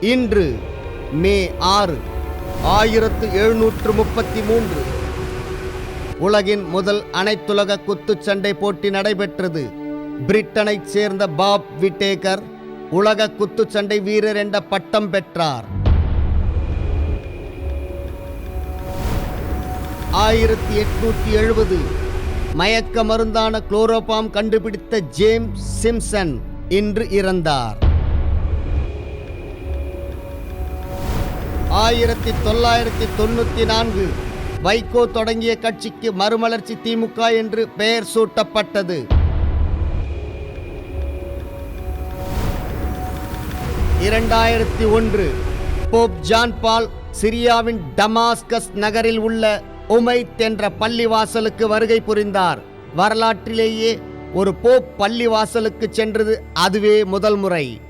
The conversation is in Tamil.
இன்று மே ஆறு ஆயிரத்து எழுநூற்று முப்பத்தி மூன்று. உலகின் முதல் அனைத்துலக குத்துச்சண்டை போட்டி நடைபெற்றது. பிரிட்டனைச் சேர்ந்த பாப் விட்டேகர் உலக குத்துச்சண்டை வீரர் என்ற பட்டம் பெற்றார். ஆயிரத்தி எட்நூத்தி எழுபது மயக்க மருந்தான குளோரோபாம் கண்டுபிடித்த ஜேம்ஸ் சிம்சன் இன்று இறந்தார். ஆயிரத்தி தொள்ளாயிரத்தி தொண்ணூத்தி நான்கு வைகோ தொடங்கிய கட்சிக்கு மறுமலர்ச்சி திமுக என்று பெயர் சூட்டப்பட்டது. இரண்டாயிரத்தி ஒன்று போப் ஜான் பால் சிரியாவின் டமாஸ்கஸ் நகரில் உள்ள உமைத் என்ற பள்ளிவாசலுக்கு வருகை புரிந்தார். வரலாற்றிலேயே ஒரு போப் பள்ளிவாசலுக்கு சென்றது அதுவே முதல் முறை.